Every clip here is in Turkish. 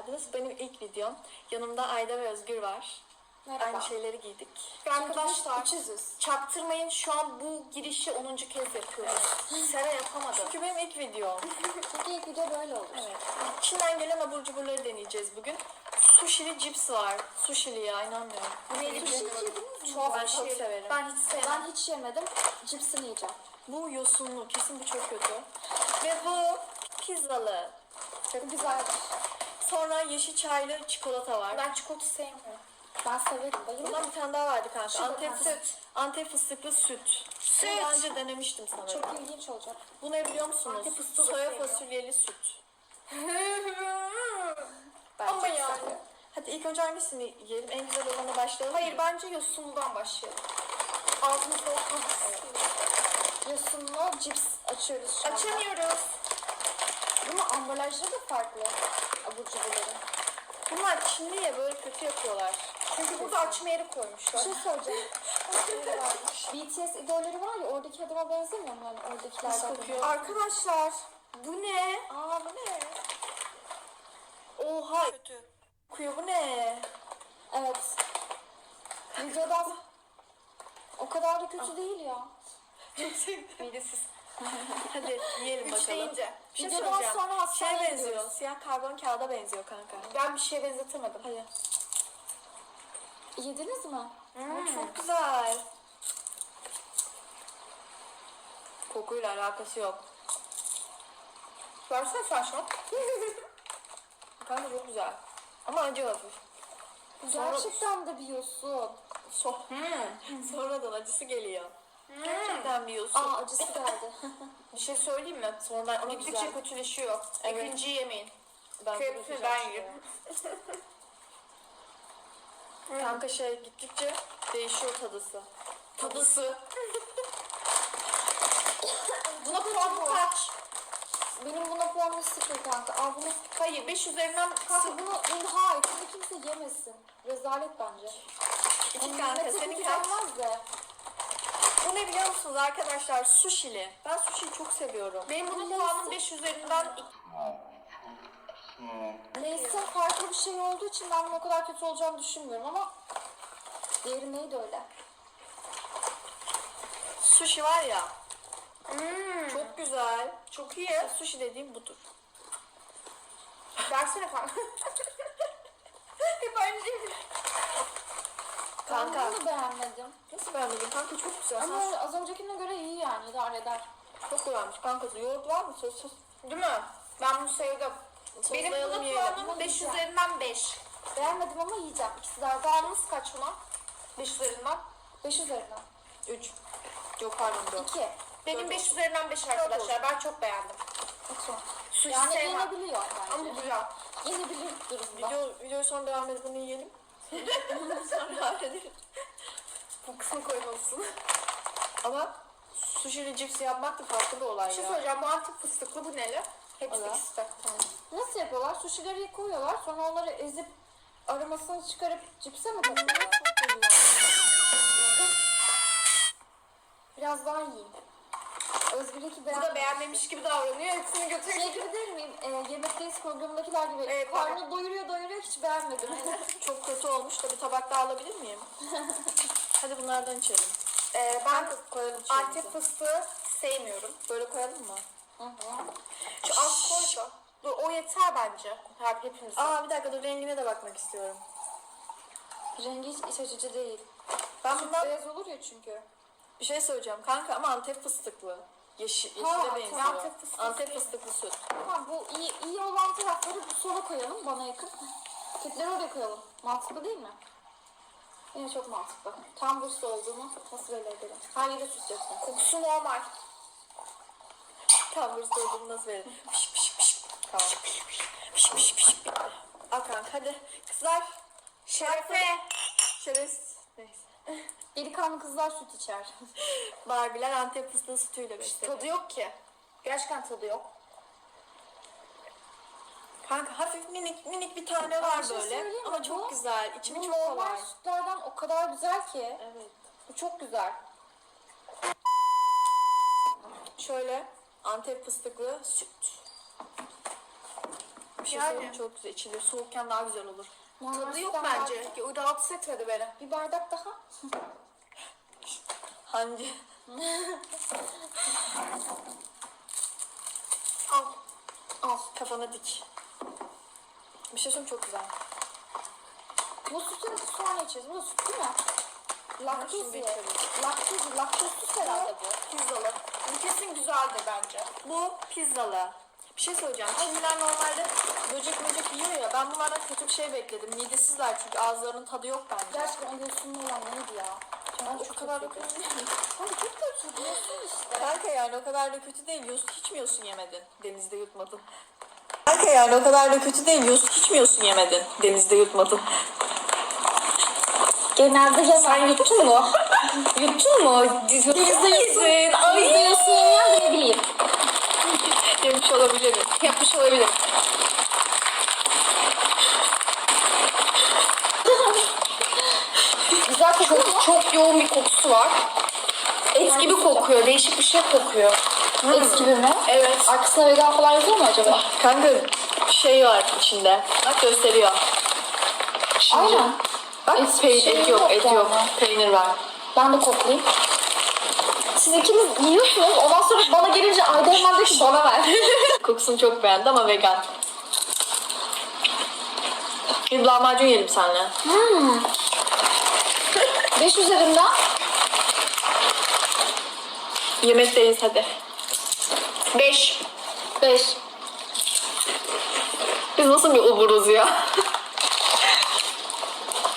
geldiniz. Benim ilk videom. Yanımda Ayda ve Özgür var. Merhaba. Aynı şeyleri giydik. Arkadaşlar Üçüzüz. çaktırmayın şu an bu girişi 10. kez yapıyoruz. Sera yapamadı. Çünkü benim ilk videom. Çünkü ilk video böyle olur. Evet. Çin'den gelen abur cuburları deneyeceğiz bugün. Sushili cips var. Sushili ya inanmıyorum. Bu neydi Sushi bilmiyorum. yediniz mi? Tuhaf Ben çok severim. Ben hiç sevmem. Ben hiç yemedim. Cipsini yiyeceğim. Bu yosunlu. Kesin bu çok kötü. Ve bu pizzalı. Çok güzel. Sonra yeşil çaylı çikolata var. Ben çikolata sevmiyorum. Ben severim. Bayılırım. Bundan bir tane daha vardı kanka. Antep, süt. Antep fıstıklı süt. Süt. Bunu daha önce denemiştim sanırım. Çok ilginç olacak. Bu ne biliyor musunuz? Antep fıstığı da Soya fasulyeli süt. Ama yani. Hadi ilk önce hangisini yiyelim? En güzel olanı başlayalım. Hayır bence yosunludan başlayalım. Ağzımızda olsun. Yosunlu cips açıyoruz şu anda. Açamıyoruz. Bunun ambalajları da farklı. Abur cuburların. Bunlar Çinli ya böyle kötü yapıyorlar. Çünkü burada açma yeri koymuşlar. Bir şey söyleyeceğim. BTS idolleri var ya oradaki adama benzemiyor mu? Yani oradakilerden. Nasıl kokuyor? Arkadaşlar bu ne? Aa bu ne? Oha. Kötü. Kokuyor bu ne? Evet. Videodan o kadar da kötü değil ya. Midesiz. Hadi yiyelim Üç bakalım. deyince. Bir şey Videodan söyleyeceğim. sonra Şeye hastaneye benziyor. gidiyoruz. Siyah karbon kağıda benziyor kanka. Ben bir şeye benzetemedim. Hadi. Yediniz mi? Aa, çok güzel. Kokuyla alakası yok. Versene sen şunu. Kanka çok güzel. Ama acı hafif. Gerçekten de biliyorsun. So Hmm. Sonradan acısı geliyor. Gerçekten biliyorsun. Aa acısı geldi. bir şey söyleyeyim mi? Sonradan onu Gittikçe güzel. kötüleşiyor. Evet. İkinciyi yemeyin. Ben bırakacağım ben yerim. Kanka şey gittikçe değişiyor tadısı. Tadısı. Buna puan kaç? Benim buna puanım sıfır kanka. Al bunu. Hayır 5 üzerinden Kanka bunu, bunu hayır. Bunu kimse yemesin. Rezalet bence. iki kanka Millete senin kaç? olmaz. Bu ne biliyor musunuz arkadaşlar? Sushili. Ben sushi'yi çok seviyorum. Benim bunun puanım 5 üzerinden Neyse farklı bir şey olduğu için ben bunun o kadar kötü olacağını düşünmüyorum ama diğeri neydi öyle? Sushi var ya. Hmm. Çok güzel. Çok iyi. Sushi dediğim budur. Versene kanka. Hep aynı şey. Kanka. Ben bunu beğenmedim. Nasıl beğenmedin kanka çok güzel. Ama Sen az öncekine göre iyi yani idare eder. çok güzelmiş kankası. Yoğurt var mı? Sos sos. Değil mi? Ben bunu sevdim. Benim Soslayalım buna yiyelim. puanım 5 Yiyeceğim. üzerinden 5. Beğenmedim ama yiyeceğim. İkisi de puanımız kaç buna? 5 üzerinden. 5 üzerinden. 3. Yok pardon 4. 2. Benim 5 üzerinden 5 arkadaşlar. Ben çok beğendim. Sushi Yani sevmem. yenebiliyor Ama bence. güzel. Yenebilir durumda. Video, videoyu sonra devam edip bunu yiyelim. Sonra devam edelim. Bu kısmı koymalısın. Ama sushi'li cipsi yapmak da farklı bir olay Bir şey ya. söyleyeceğim. Bu antep fıstıklı bu neli? Hepsi Evet. ikisi de. Nasıl yapıyorlar? Sushi'leri koyuyorlar. Sonra onları ezip aromasını çıkarıp cipse mi katıyorlar? Biraz daha yiyeyim. Özgür'deki Bu da beğenmemiş gibi davranıyor. Hepsini götürüyor. Şey gibi değil miyim? Yemekteyiz programındakiler gibi. Evet, Karnı doyuruyor doyuruyor hiç beğenmedim. Çok kötü olmuş da bir tabak daha alabilir miyim? Hadi bunlardan içelim. Ee, ben Koyalım Antep fıstığı sevmiyorum. Böyle koyalım mı? Şu az koy da. Dur o yeter bence. Her hepimize. Aa bir dakika dur rengine de bakmak istiyorum. Rengi hiç iç açıcı değil. Ben bundan Beyaz olur ya çünkü. bir şey söyleyeceğim kanka ama Antep fıstıklı. Yeşil, yeşile benziyor. Antep fıstıklı. Antep fıstıklı süt. Tamam bu iyi, iyi olan tarafları bu sola koyalım bana yakın. Kötüleri oraya koyalım. Mantıklı değil mi? Yine çok mantıklı. Tam burası olduğunu nasıl belli ederim? Hangi de süt yapsın? Kokusu normal. Tam burası olduğunu nasıl verelim? Piş piş piş. Tamam. Piş piş piş. Al kanka hadi. Kızlar. Şerefe. Şerefsiz. Neyse. Delikanlı kızlar süt içer. Barbiler Antep fıstığı sütüyle besleniyor. tadı yok ki. Gerçekten tadı yok. Kanka hafif minik minik bir tane var şey böyle. söyleyeyim mi? Ama çok Bu- güzel. İçimi Bu çok normal kolay. sütlerden o kadar güzel ki. Evet. Bu çok güzel. Şöyle Antep fıstıklı süt. Bir şey Yani. söyleyeyim çok güzel içiliyor. Soğukken daha güzel olur. Tadı yok bence. daha- Rahatsız etmedi beni. Bir bardak daha. Hangi? Al. Al. Kafana dik. Bir şey çok güzel. Bu sütün sonra içeceğiz. Bu da süt değil mi? Laktoz şimdi ye. içelim. Laktoz, laktozsuz herhalde bu. Pizzalı. Bu kesin güzeldir bence. Bu pizzalı. Bir şey söyleyeceğim. Çinliler normalde böcek böcek yiyor ya. Ben bunlardan kötü bir şey bekledim. Midesizler çünkü ağızlarının tadı yok bence. Gerçekten yosunlu olan neydi ya? Ben o kadar da kötü değil. Kanka çok kötü diyorsun işte. Kanka yani o kadar da kötü değil. Yosun hiç mi yosun yemedin? Denizde yutmadın. Kanka yani o kadar da kötü değil. Yosun hiç mi yosun yemedin? Denizde yutmadın. Genelde yemem. Sen yuttun mu? yuttun mu? Denizde yedin. Ay. Yosun de ne bileyim. Yemiş olabilirim. Yapmış olabilirim. Güzel kokuyor. Çok yoğun bir kokusu var. Et gibi kokuyor. Değişik bir şey kokuyor. Et gibi mi? Evet. Arkasına vegan falan yazıyor mu acaba? Kanka şey var içinde. Bak gösteriyor. Aynen. Bak Et peynir, şey et yok, yok et yok. Peynir var. Ben de koklayayım. Siz ikiniz yiyorsunuz. Ondan sonra bana gelince Ayda hemen de ki bana ver. Kokusunu çok beğendi ama vegan. Bir lahmacun yiyelim seninle. hmm. 5 üzerinden Yemekteyiz hadi. Beş. 5. Biz nasıl bir uburuz ya?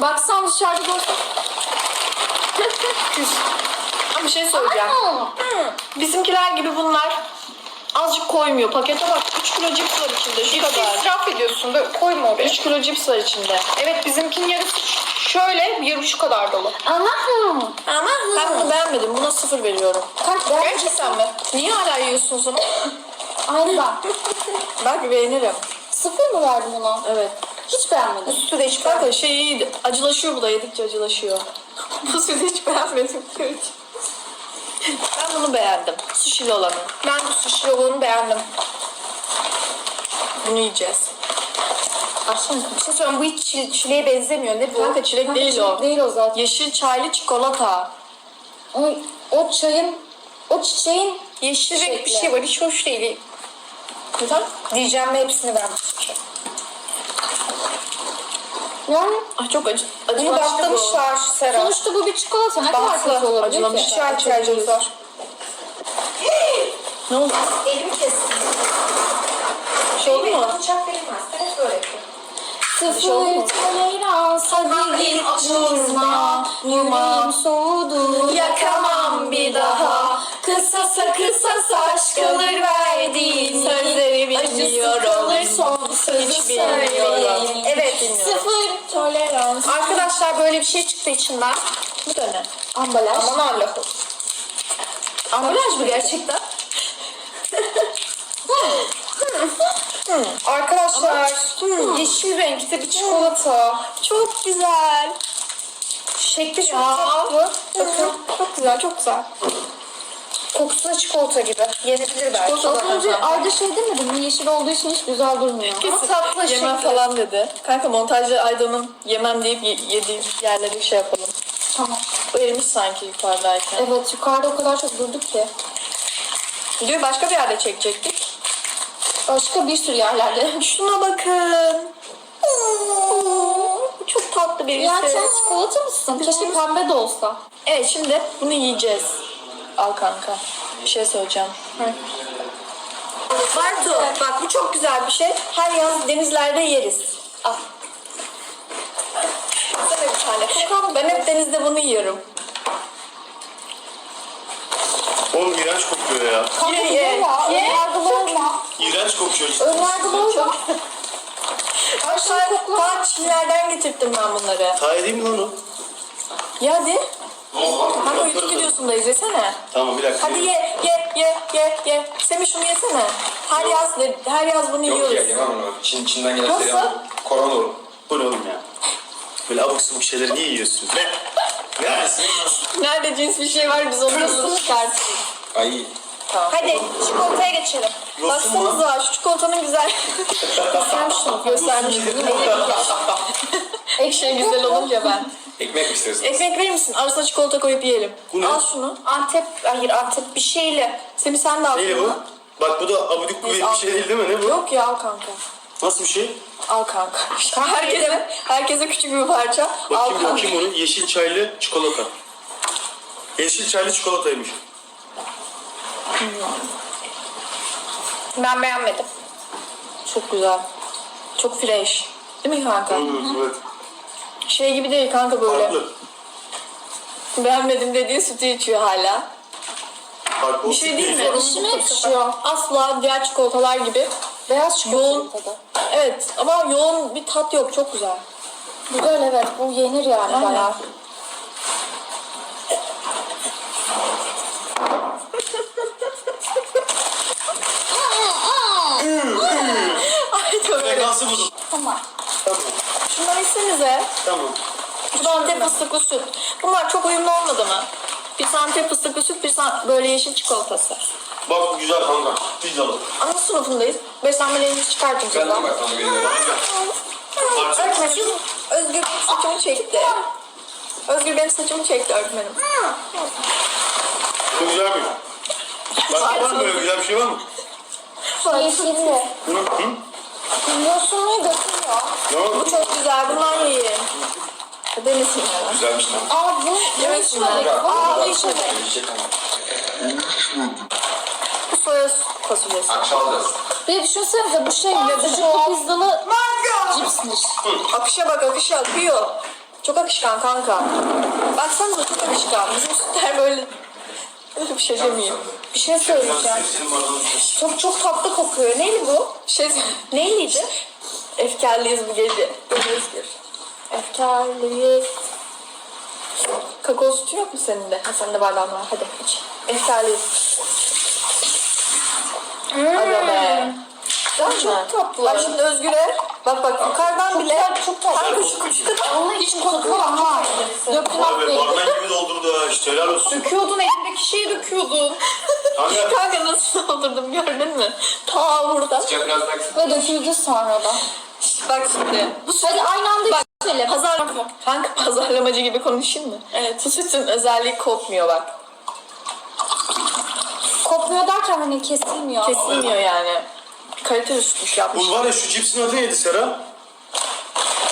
Baksan dışarıda görsen. Ama bir şey söyleyeceğim. Bizimkiler gibi bunlar azıcık koymuyor. Pakete bak 3 kilo cips var içinde şu kadar. İsraf ediyorsun da koyma oraya. 3 kilo cips var içinde. Evet bizimkinin yarısı şöyle bir şu kadar dolu. Ama ben bunu beğenmedim. Buna sıfır veriyorum. Kaç ben? Gerçekten mi? Niye hala yiyorsun o zaman? Aynı ben. Belki beğenirim. Sıfır mı verdim ona? Evet. Hiç beğenmedim. Sütü de hiç Kanka şey iyiydi. Acılaşıyor bu da yedikçe acılaşıyor. bu sütü hiç beğenmedim. ben bunu beğendim. Sushi'li olanı. Ben bu sushi olanı beğendim. Bunu yiyeceğiz. Açsana. Bir şey söyleyeyim bu hiç çile- çileğe benzemiyor. Ne bu? Kanka çilek Kanka değil çilek o. Değil o zaten. Yeşil çaylı çikolata. O, o çayın, o çiçeğin Yeşil renk bir şey var. Hiç hoş değil. Güzel. Diyeceğim ve hepsini vermiş. Yani Ay çok acı. Bunu Acılaştı bu. bantlamışlar Sera. sonuçta bu bir çikolata ne kadar kötü olabilir acılamış. ki? İki ay ihtiyacımız var. Ne oldu? Elimi kestim. Şey oldu mu? Bıçak verilmez. Ben hep böyle yapıyorum. Sıfır şey hadi git açılma Yüreğim soğudu Yakamam bir daha. Kısasa kısasa aşk kalır verdiğin Sözleri Acısı bilmiyorum. kalır son sözü söyleyin Evet. Sıfır tolerans Arkadaşlar böyle bir şey çıktı içinden. Bu da ne? Ambalaj Aman Allah'ım. Ambalaj mı gerçekten? Arkadaşlar yeşil renkte bir çikolata. Çok güzel. Şekli çok tatlı. Bakın. Çok güzel, çok güzel. Kokusu da çikolata gibi. Yenebilir belki. Çikolata. Az önce Ayda şey demedin mi? Yeşil olduğu için hiç güzel durmuyor. Çok tatlı Yemem şekli. falan dedi. Kanka montajda Aydo'nun yemem deyip ye- yediği yerleri şey yapalım. Tamam. Bu erimiş sanki yukarıdayken. Evet yukarıda o kadar çok durduk ki. Diyor başka bir yerde çekecektik. Başka bir sürü yerlerde. Şuna bakın. Çok tatlı birisi. Ya sen çikolata mısın? Keşke pembe de olsa. Evet şimdi bunu yiyeceğiz. Al kanka. Bir şey söyleyeceğim. Bartu bak bu çok güzel bir şey. Her yaz denizlerde yeriz. Al. Sana bir tane. Kokam ben hep denizde bunu yiyorum. Oğlum iğrenç kokuyor ya. Kanka Ye, ye, ye, ya. ye. Önyargılı olma. İğrenç kokuyor. Önyargılı olma. Arkadaşlar daha Çinlerden getirttim ben bunları. Ta edeyim mi lan o? Ya hadi. Kanka Dur, YouTube videosunda izlesene. Tamam bir dakika. Hadi ye ye ye ye ye. Semih şunu yesene. Her yaz her yaz bunu Yok yiyoruz. ya yemem onu. Çin, Çin'den gelen Nasıl? selam. Korona olur. Bu ne oğlum ya? Böyle abuk sabuk şeyleri niye yiyorsunuz? Ne? Neredesin? Nerede cins bir şey var biz onu çıkartırız. Ay Hadi çikolataya geçelim. Yosun mu? Baksanıza şu çikolatanın güzel. Göstermiştim. Göstermiştim değil mi? Ekşi güzel olunca ben. Ekmek mi istiyorsun? Ekmek verir misin? Arasına çikolata koyup yiyelim. Bu ne? Al şunu. Antep, hayır Antep bir şeyle. Semih sen de al. Neyle bu? şunu. Bak bu da abidik gubidik bir şey değil değil mi? Ne bu? Yok ya al kanka. Nasıl bir şey? Al kanka. herkese, herkese küçük bir parça. al Bakayım kanka. bakayım onu. Yeşil çaylı çikolata. Yeşil çaylı çikolataymış. Ben beğenmedim. Çok güzel. Çok fresh. Değil mi kanka? Evet. Şey gibi değil kanka böyle. Farklı. Beğenmedim dediği sütü içiyor hala. Farklı. Bir şey değil mi? İçime yakışıyor. Asla diğer çikolatalar gibi. Beyaz Yoğun. çikolata tadı. Evet ama yoğun bir tat yok. Çok güzel. Güzel evet. Bu yenir yani Aynen. bayağı. Ay tövbe. Frekansı bozuldu. Tamam. Tamam. Şundan içsenize. Tamam. Bu da Antep fıstıklı süt. Bunlar çok uyumlu olmadı mı? Bir Antep fıstıklı süt, bir böyle yeşil çikolatası. Bak bu güzel kanka. Pizzalı. Ana sınıfındayız. Beslenmelerimizi çıkartın Ben de kızlar. bak. Öğretmenim, Özgür benim saçımı çekti. Özgür benim saçımı çekti öğretmenim. Bu güzel bir. Başka var mı böyle güzel bir şey var mı? Yeşilli. Hı? Hı? Yosunluğu götürüyor. Oldu? Bu çok güzel, bunlar yiyin. Denesin yani. Güzelmiş lan. Aa bu Evet, içmedik. Aa bu Aa, içmedik. Yiyecek ama. Bu soya fasulyesi. Akşam alacağız. Bir de düşünsenize bu şey vücutlu pizzalı cipsmiş. Akışa bak, akışa akıyor. Çok akışkan kanka. Baksanıza çok akışkan. Bizim sütler böyle... Öyle bir şey demeyeyim. Bir şey söyleyeceğim. Çok çok tatlı kokuyor. Neydi bu? Şey, neyliydi? Efkarlıyız bu gece. Özgür. Efkarlıyız. Kakao sütü yok mu senin de? Ha senin de bardağın var. Hadi iç. Efkarlıyız. Aga be. Çok tatlı. Bak şimdi Özgür'e. Bak bak yukarıdan bile. Çok tatlı. Kanka şu kadar. Hiç koku ama. Dökülen Abi değil. barmen gibi doldurdu ha işte helal olsun. Döküyordun elindeki şeyi döküyordun. Kanka Kanka nasıl doldurdum gördün mü? Ta burada. Sıcak biraz daha Ve döküldü sonra da. Bak şimdi. Bu süt Hadi aynı anda Bak, içelim. pazar, kanka pazarlamacı gibi konuşayım mı? Evet. Bu sütün özelliği kopmuyor bak. Kopmuyor derken hani kesilmiyor. Kesilmiyor yani. Kaliteli sütmüş yapmış. bu var ya şu cipsin adı neydi Sera?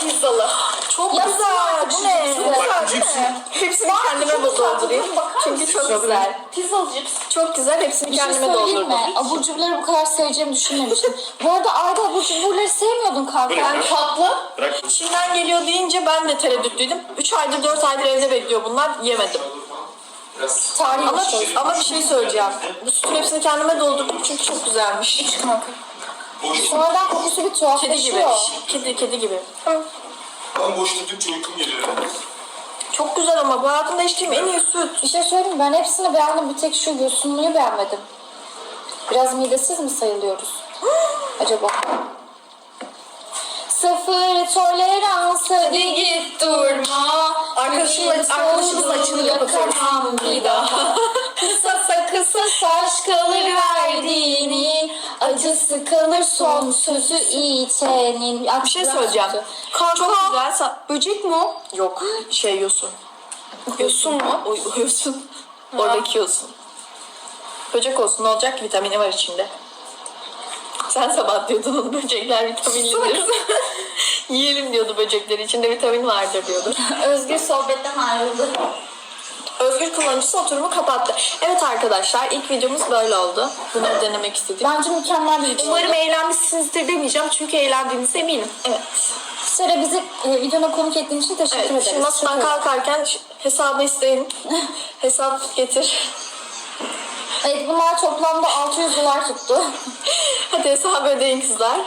Pizzalı. Çok Ya güzel. Bu ne? Çok güzel değil cipsin- mi? Hepsini kendime güzel. doldurayım. Çünkü çok adı güzel. Pizzalı cips. Çok güzel. Hepsini Bir şey kendime söyleyeyim doldurdum. mi? Abur cuburları bu kadar seveceğimi düşünmemiştim. bu arada Arda abur cuburları sevmiyordun kanka. Ne? Ben tatlı. Bırak. Çin'den geliyor deyince ben de tereddütlüydüm. 3 aydır 4 aydır evde bekliyor bunlar. Yemedim. Biraz Tarihi Ama, bir şey. ama bir şey söyleyeceğim. Bu sütün hepsini kendime doldurdum çünkü çok güzelmiş. Kanka. Sonradan kokusu bir Kedi gibi. tuhaflaşıyor. Kedi, kedi gibi. Ben boş tuttukça uykum geliyor. Çok güzel ama bu hayatımda içtiğim en iyi süt. Bir şey söyleyeyim mi? ben hepsini beğendim. Bir tek şu yosunluyu beğenmedim. Biraz midesiz mi sayılıyoruz? Acaba? Sıfır tolerans hadi git durma. Arkadaşımla- Bir arkadaşımızla yakamam bir daha. Kısasa kısa saç kalır verdiğini Acısı kalır son sözü içenin Bir şey söyleyeceğim. Çok güzel. Sa- Böcek mi o? Yok. Şey yosun. Yosun mu? O, o yosun. Oradaki yosun. Böcek olsun ne olacak ki vitamini var içinde. Sen sabah diyordun böcekler vitaminlidir. Yiyelim diyordu böcekleri içinde vitamin vardır diyordu. Özgür sohbetten ayrıldı. Özgür kullanıcısı oturumu kapattı. Evet arkadaşlar ilk videomuz böyle oldu. Bunu denemek istedik. Bence mükemmel bir video. Umarım eğlenmişsinizdir demeyeceğim çünkü eğlendiğinize eminim. Evet. Sera bizi e, videona konuk ettiğin için teşekkür Evet, ederiz. şimdi masadan kalkarken hesabı isteyin. Hesap getir. Evet bunlar toplamda 600 dolar tuttu. Hadi hesabı ödeyin kızlar.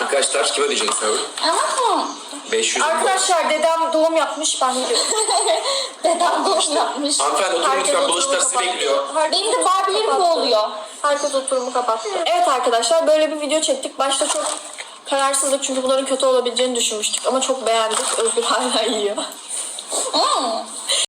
Arkadaşlar kime diyeceksin abi? Ama 500 Arkadaşlar dedem doğum yapmış ben gidiyorum. dedem doğum yapmış. Hanımefendi oturun Herkes lütfen oturumu bulaşıklar sizi kapattı. bekliyor. Benim de oturumu Barbie'lerim kapattı. boğuluyor. Herkes oturumu kapattı. Evet arkadaşlar böyle bir video çektik. Başta çok kararsızlık çünkü bunların kötü olabileceğini düşünmüştük. Ama çok beğendik. Özgür hala yiyor. Hmm.